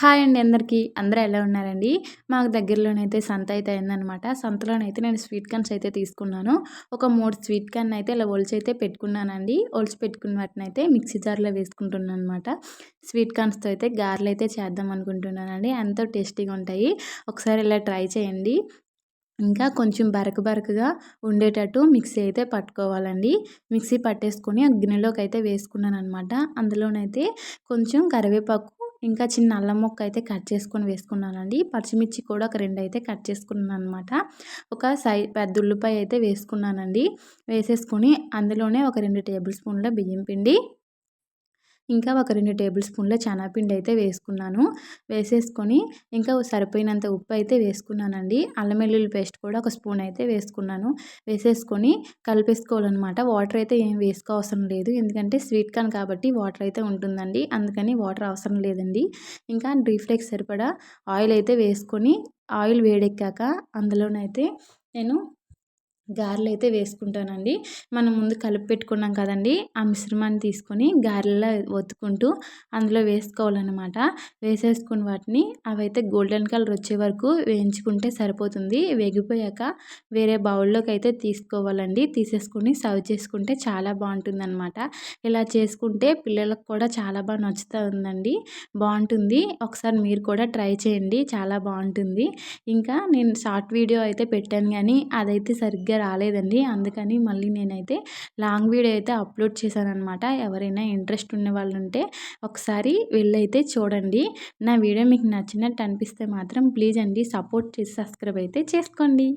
Hi అండి అందరికీ. అందరూ ఎలా ఉన్నారండి? మాకు దగ్గరలోనైతే సంత అయితే అయిందనమాట. సంతలోనైతే నేను స్వీట్ కార్న్స్ అయితే తీసుకున్నాను. ఒక మూడు స్వీట్ కార్న్ అయితే ఇలా ఒలిచి అయితే పెట్టుకున్నానండి. ఒలిచి పెట్టుకున్న వాటిని అయితే మిక్సీ జార్లో వేసుకుంటున్నాను అనమాట స్వీట్ కార్న్స్తో అయితే గారెలు అయితే చేద్దాం అనుకుంటున్నానండి. ఎంతో టేస్టీగా ఉంటాయి. ఒకసారి ఇలా ట్రై చేయండి. ఇంకా కొంచెం బరక బరకగా ఉండేటట్టు మిక్సీ అయితే పట్టుకోవాలండి. మిక్సీ పట్టేసుకొని గిన్నెలోకి అయితే వేసుకున్నాను అనమాట అందులోనైతే కొంచెం కరివేపాకు ఇంకా చిన్న అల్లం ముక్క అయితే కట్ చేసుకొని వేసుకున్నానండి. పచ్చిమిర్చి కూడా ఒక రెండు అయితే కట్ చేసుకున్నాను అనమాట ఒక సై పెద్ద ఉల్లిపాయ అయితే వేసుకున్నానండి. వేసేసుకొని అందులోనే ఒక రెండు టేబుల్ స్పూన్ల బియ్యం పిండి ఇంకా ఒక రెండు టేబుల్ స్పూన్ల శనగపిండి అయితే వేసుకున్నాను. వేసేసుకొని ఇంకా సరిపోయినంత ఉప్పు అయితే వేసుకున్నానండి. అల్లం వెల్లుల్లి పేస్ట్ కూడా ఒక స్పూన్ అయితే వేసుకున్నాను. వేసేసుకొని కలిపేసుకోవాలన్నమాట. వాటర్ అయితే ఏం వేసుకోవసరం లేదు. ఎందుకంటే స్వీట్ కార్న్ కాబట్టి వాటర్ అయితే ఉంటుందండి. అందుకని వాటర్ అవసరం లేదండి. ఇంకా డీప్ ఫ్రైకి సరిపడా ఆయిల్ అయితే వేసుకొని ఆయిల్ వేడెక్కాక అందులోనైతే నేను గారెలు అయితే వేసుకుంటానండి. మనం ముందు కలిపి పెట్టుకున్నాం కదండి ఆ మిశ్రమాన్ని తీసుకొని గారెల్లో ఒత్తుకుంటూ అందులో వేసుకోవాలన్నమాట. వేసేసుకుని వాటిని అవైతే గోల్డెన్ కలర్ వచ్చే వరకు వేయించుకుంటే సరిపోతుంది. వేగిపోయాక వేరే బౌల్లోకి అయితే తీసుకోవాలండి. తీసేసుకొని సర్వ్ చేసుకుంటే చాలా బాగుంటుంది అనమాట ఇలా చేసుకుంటే పిల్లలకు కూడా చాలా బాగా నచ్చుతుందండి. బాగుంటుంది. ఒకసారి మీరు కూడా ట్రై చేయండి. చాలా బాగుంటుంది. ఇంకా నేను షార్ట్ వీడియో అయితే పెట్టాను కానీ అదైతే సరిగ్గా రాలేదండి. అందుకని మళ్ళీ నేనైతే లాంగ్ వీడియో అయితే అప్లోడ్ చేశాను అనమాట ఎవరైనా ఇంట్రెస్ట్ ఉన్న వాళ్ళు ఉంటే ఒకసారి వెళ్ళైతే చూడండి. నా వీడియో మీకు నచ్చినట్టు అనిపిస్తే మాత్రం ప్లీజ్ అండి సపోర్ట్ చేసి సబ్స్క్రైబ్ అయితే చేసుకోండి.